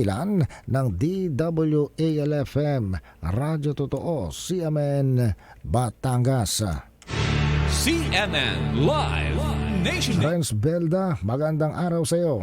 ilan ng DWALFM Radyo Totoo CMN Batangas. CNN Live Nation. Renz Belda, magandang araw sa iyo.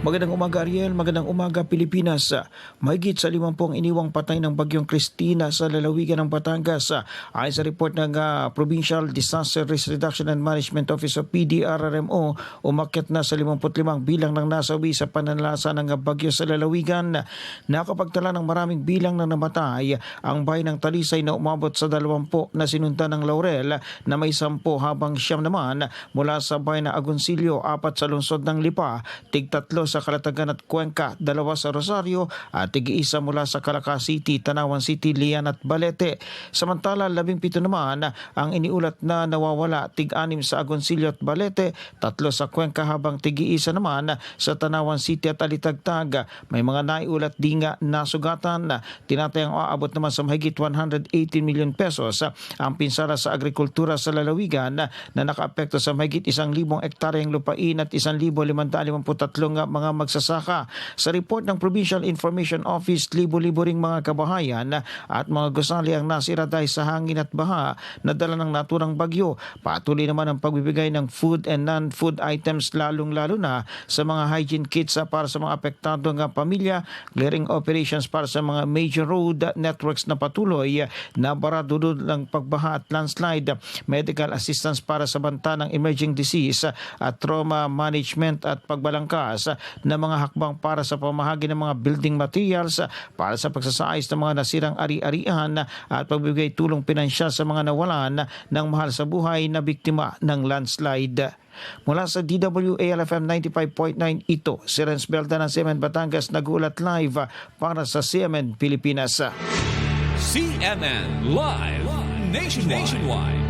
Magandang umaga Ariel, magandang umaga Pilipinas. Mahigit sa 50 ang iniwang patay ng bagyong Christina sa lalawigan ng Batangas. Ayon sa report ng ah, Provincial Disaster Risk Reduction and Management Office o PDRRMO, umakyat na sa 55 bilang ng nasawi sa pananalasa ng bagyo sa lalawigan. Nakapagtala ng maraming bilang ng namatay ang bayan ng Talisay na umabot sa 20 na sinunta ng Laurel na may 10 habang siyam naman mula sa bayan ng Agoncillo, apat sa lungsod ng Lipa, tig tatlo sa Kalatagan at Cuenca, dalawa sa Rosario at tig-isa mula sa Calaca City, Tanawan City, Lian at Balete. Samantala, labing pito naman ang iniulat na nawawala tig-anim sa Agoncillo at Balete, tatlo sa Cuenca habang tig-isa naman sa Tanawan City at Alitagtag. May mga naiulat di nga nasugatan. Tinatayang aabot naman sa mahigit 118 million pesos ang pinsala sa agrikultura sa lalawigan na nakaapekto sa mahigit isang libong ektaryang lupain at isang libo limandaan nga mga magsasaka. Sa report ng Provincial Information Office, libo-libo ring mga kabahayan at mga gusali ang nasira dahil sa hangin at baha na dala ng naturang bagyo. Patuloy naman ang pagbibigay ng food and non-food items lalong-lalo na sa mga hygiene kits ah, para sa mga apektado ng pamilya, clearing operations para sa mga major road networks na patuloy na barado ng pagbaha at landslide, medical assistance para sa banta ng emerging disease at trauma management at pagbalangkas ng mga hakbang para sa pamahagi ng mga building materials para sa pagsasaayos ng mga nasirang ari-arian at pagbibigay tulong pinansyal sa mga nawalan ng mahal sa buhay na biktima ng landslide. Mula sa DWALFM 95.9 ito, si Renz Belta ng CMN Batangas nagulat live para sa CMN Pilipinas. CNN Live Nation. Nationwide.